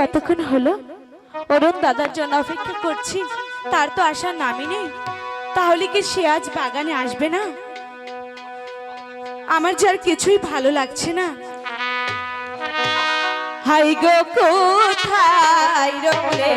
কতক্ষণ হলো। অরুণ দাদার জন্য অপেক্ষা করছি, তার তো আসার নামই নেই। তাহলে কি সে আজ বাগানে আসবে না? আমার যার কিছুই ভালো লাগছে না। হাই গো, কোথায় রলে